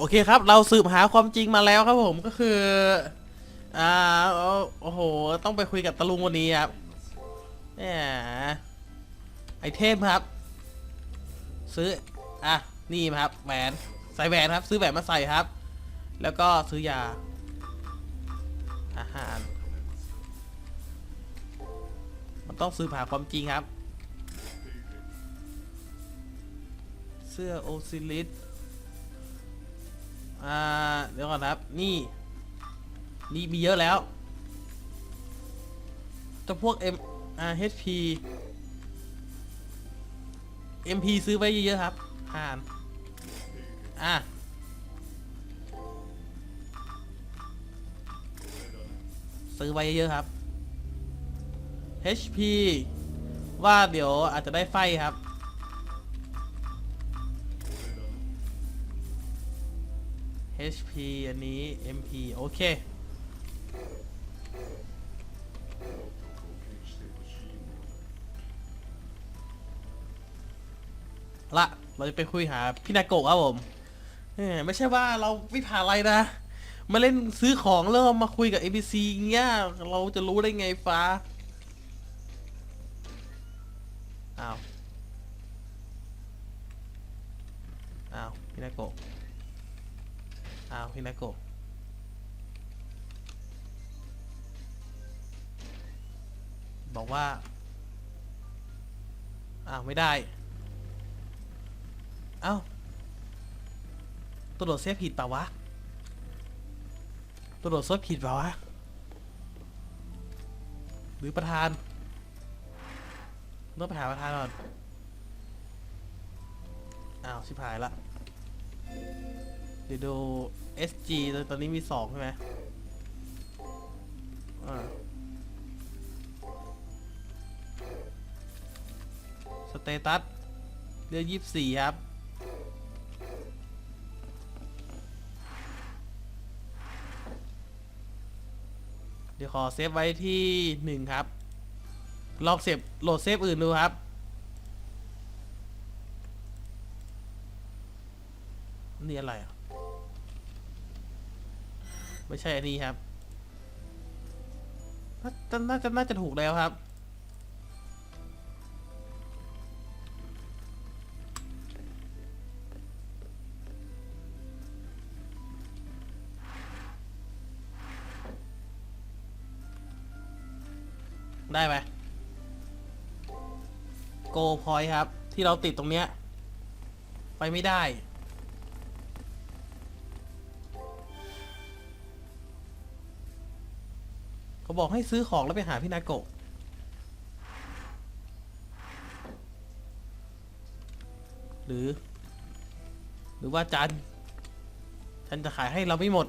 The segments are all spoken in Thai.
โอเคครับ เราสืบหาความจริงมาแล้วครับผมก็คือ อ่าโอ้โห ต้องไปคุยกับตะลุงวันนี้ครับแหมไอเทมครับ ซื้อ อะ นี่ครับแหวนใส่แหวนครับ ซื้อแหวนมาใส่ครับ แล้วก็ซื้อยา อาหาร มันต้องสืบหาความจริงครับ เสื้อโอซิลิส อ่า เดี๋ยวก่อนครับ นี่ นี่มีเยอะแล้วแต่พวก M อ HP MP ซื้อไว้เยอะๆครับห่านอะซื้อไว้เยอะๆครับ HP ว่าเดี๋ยวอาจจะได้ไฟครับ HP อันนี้ MP โอเค ละ เราจะไปคุยหาพี่นาโกะครับผมไม่ใช่ว่าเราไม่ผ่านอะไรนะ มาเล่นซื้อของแล้วมาคุยกับ ABC อย่างเงี้ย เราจะรู้ได้ไงฟ้า อ้าว อ้าว พี่นาโกะ อ้าวพี่นาโกบอกว่า อ้าว ไม่ได้ เอ้าตัวโดดเซฟผิดเปล่าวะตัวโดดเซฟผิดเปล่าวะ หรือประธานต้องไปหาประธานก่อน อ้าว ชิบหายละ ดี๋ยวดู SG ตอนนี้มีสองใช่ไหมอ่าสเตตัสเดือนยี่สี่ครับ เดี๋ยวขอเซฟไว้ที่หนึ่งครับ ลองเซฟโหลดเซฟอื่นดูครับนี่อะไรอะ ไม่ใช่อันนี้ครับน่าน่าจะน่าจะถูกแล้วครับได้ไหมโกพอยครับ ที่เราติดตรงเนี้ย ไปไม่ได้ เขาบอกให้ซื้อของแล้วไปหาพี่นาโกะหรือ หรือว่าจันฉันจะขายให้เราไม่หมด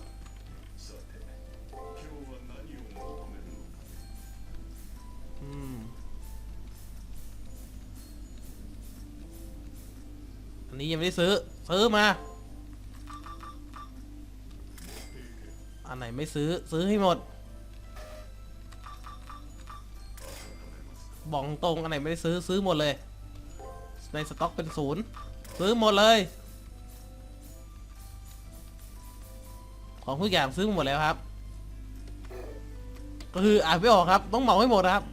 อืม อันนี้ยังไม่ได้ซื้อ ซื้อมา อันไหนไม่ซื้อ ซื้อให้หมด บอกตรงอันไหนไม่ได้ซื้อซื้อหมดเลย ในสต็อกเป็นศูนย์ซื้อหมดเลย ของทุกอย่างซื้อหมดแล้วครับ ก็คืออ่านไม่ออกครับต้องเหมาให้หมดนะครับ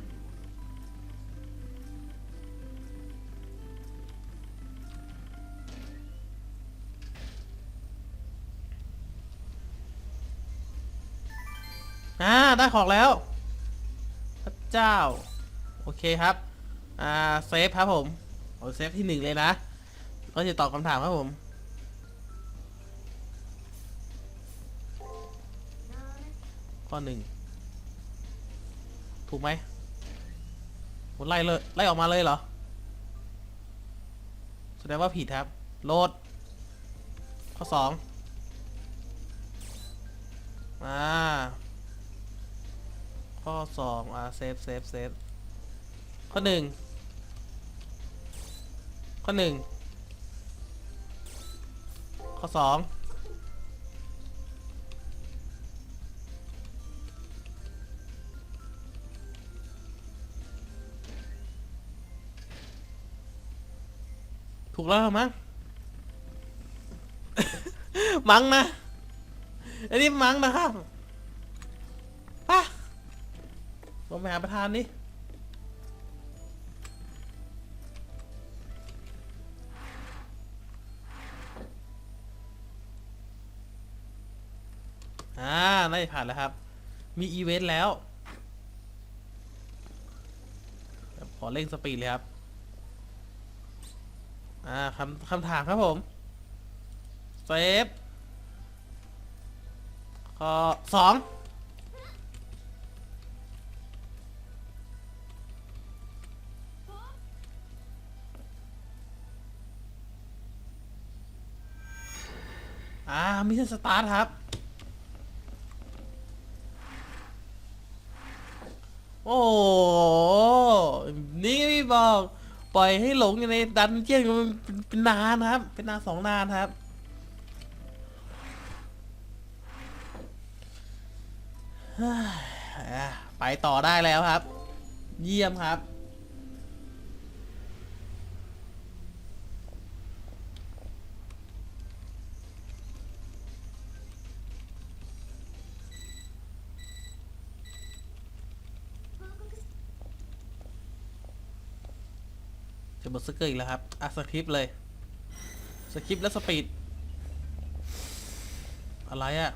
อ่าได้ของแล้ว พระเจ้า โอเคครับ อ่า เซฟครับผมเอเซฟที่หนึ่งเลยนะก็จะตอบคำถามครับผม ข้อหนึ่ง ถูกไหมโหไล่เลย ไล่ออกมาเลยเหรอ แสดงว่าผิดครับโหลด ข้อสองอ่า ข้อสองอ่า เซฟ เซฟ เซฟ ข้อหนึ่งข้อหนึ่งข้อสองถูกแล้วมั้ง มั้งนะ อันนี้มั้งนะครับไป่ะลงไปหาประธานนี่ อ่าน่าจะผ่านแล้วครับ มีอีเวนต์แล้วขอเร่งสปีดเลยครับ อ่าคำคำถามครับผมเซฟข้อสองอ่ามิชชั่นสตาร์ทครับ โอ้นี่พี่บอก ปล่อยให้หลงอยู่ในดันเจียนเป็นนานครับ เป็นนานสองนานครับไปต่อได้แล้วครับ เยี่ยมครับ จะบทสเกอร์อีกแล้วครับอะสคริปเลย สคริปและสปีด อะไรอะ่ะ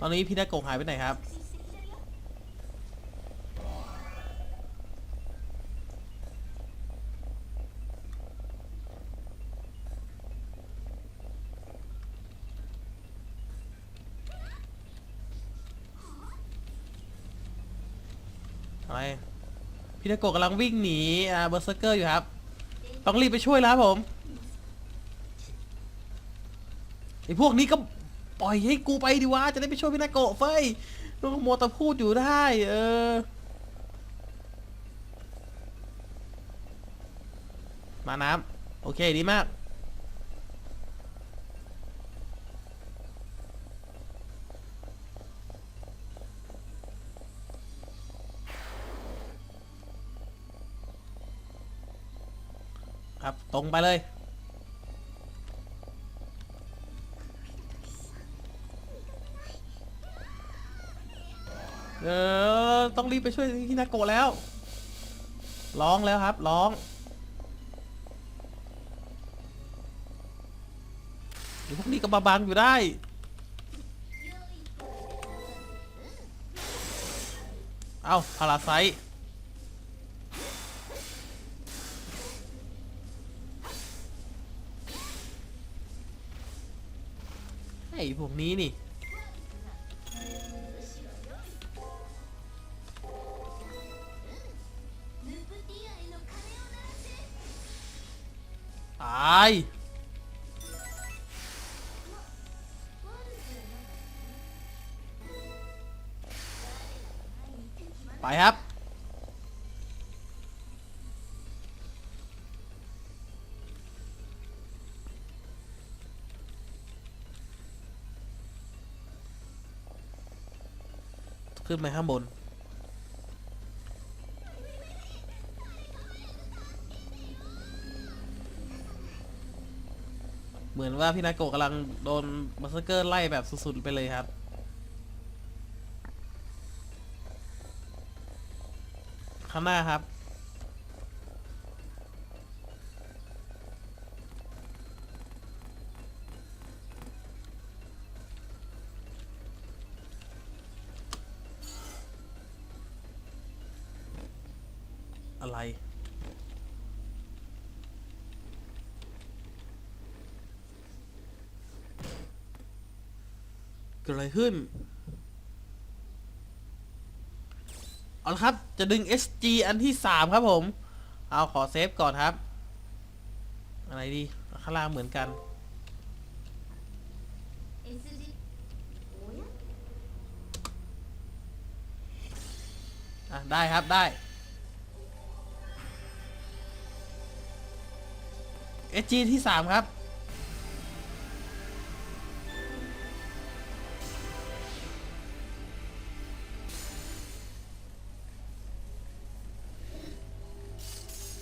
ตอนนี้พี่ดาโกงหายไปไหนครับ ไรพี่นาโกกำลังวิ่งหนีอ่าเบอร์เซอร์เกอร์อยู่ครับ ต้องรีบไปช่วยแล้วครับผมไอ้พวกนี้ก็ปล่อยให้กูไปดีวะจะได้ไปช่วยพี่นาโกะเฟ้ยต้องมัวแต่พูดอยู่ได้ เออ มาน้ำโอเคดีมาก ตรงไปเลย เออ ต้องรีบไปช่วยฮินาโกะแล้ว ร้องแล้วครับ ร้อง เดี๋ยวพวกนี้ก็มาบังอยู่ได้ เอ้าพาราไซต์ พวกนี้นี่ ตาย ไปครับ ขึ้นไปข้างบน เหมือนว่าพี่นาโกะกำลังโดนบัสเกอร์ไล่แบบสุดๆไปเลยครับข้างหน้าครับ อะไร เกิดอะไรขึ้น เอาละครับ จะดึง SG อันที่สามครับผม เอาขอเซฟก่อนครับ อะไรดีเอาข้างล่างเหมือนกันอะ ได้ครับได้ เอจีที่สามครับ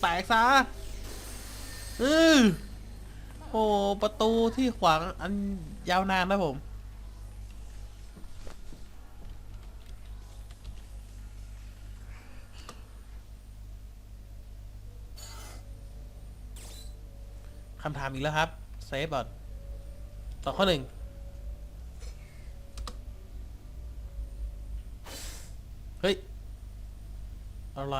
แตกซะอือโอ้ประตูที่ขวางอันยาวนานนะผม คำถามอีกแล้วครับเซฟก่อนต่อข้อหนึ่งเฮ้ย อะไร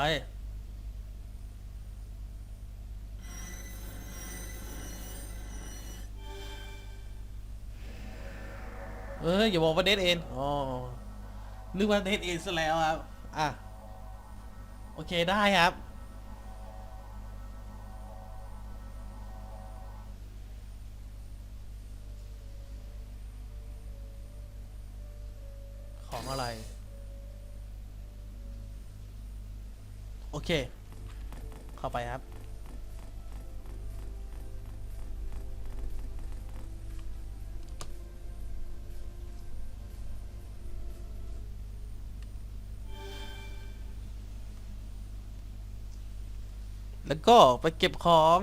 เอ้ย อย่าบอกว่าเดทเอ็นอ๋อ นึกว่าเดทเอ็นซะแล้วครับ อะ โอเคได้ครับ เค เข้าไปครับ แล้วก็ไปเก็บของ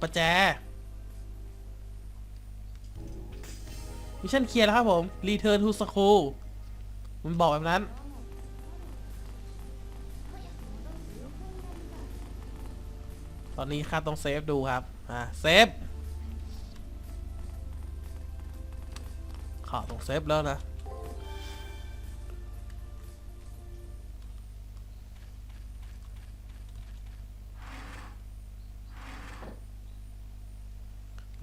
ประแจมิชชั่นเคลียร์แล้วครับผม Return to School มันบอกแบบนั้น ตอนนี้ข้าต้องเซฟดูครับ อ่าเซฟข้าต้องเซฟแล้วนะ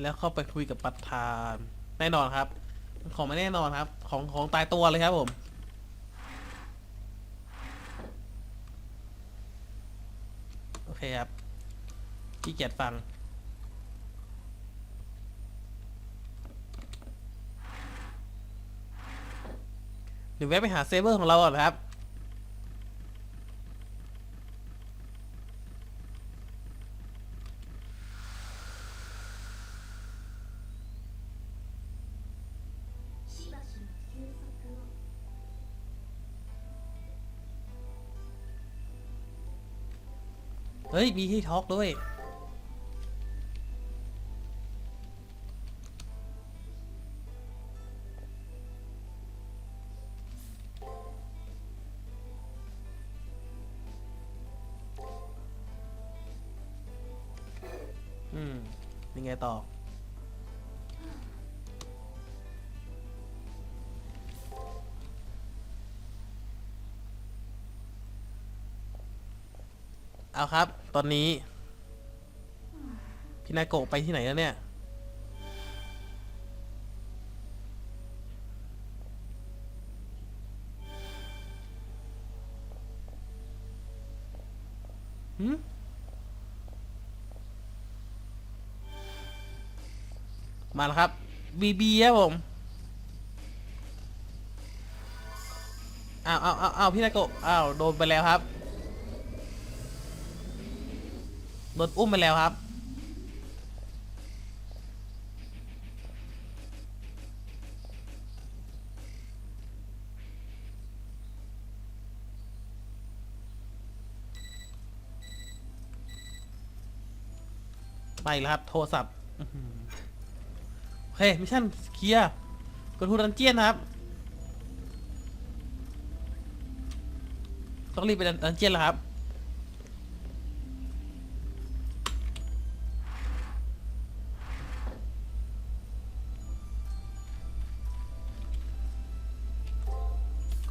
แล้วเข้าไปคุยกับประธาน แน่นอนครับ ของไม่แน่นอนครับ ของของตายตัวเลยครับผม โอ เคครับขี้เกียจฟัง หรือแวะไปหาเซเวอร์ของเราก่อนครับ เฮ้ย มีที่ทอล์กด้วย เอาครับ ตอนนี้ พี่นาโกะไปที่ไหนแล้วเนี่ย หืมมาแล้วครับบีบีครับผมอ้าวอ้าวอ้าวอ้าวพี่นาโกะอ้าวโดนไปแล้วครับ โดนอุ้มไปแล้วครับ ไปแล้วครับ โทรศัพท์โอเคมิชชั่นเคลียร์กดทูดันเจียนนะครับ ต้องรีบไปดันเจียนแล้วครับ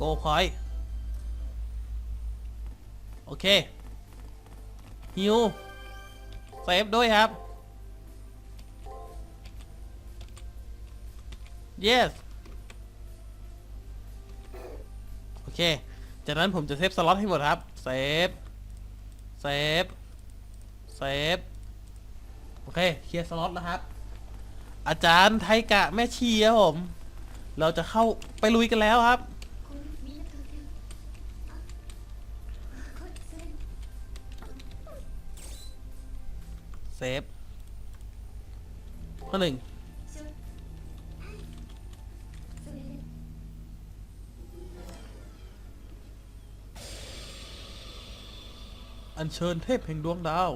โกพอย โอเคฮิวเซฟด้วยครับ yes โอเค จากนั้นผมจะเซฟสล็อตให้หมดครับ เซฟ เซฟ เซฟ โอเค เคลียร์สล็อตแล้วครับ อาจารย์ไทกะแม่ชีครับผม เราจะเข้าไปลุยกันแล้วครับ เซฟข้อหนึ่งอัญเชิญเทพแห่งดวงดาว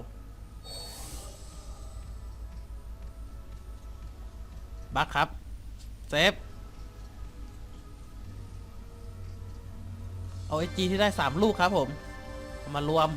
บักครับ เซฟ เอาไอจีที่ได้สามลูกครับผม มารวม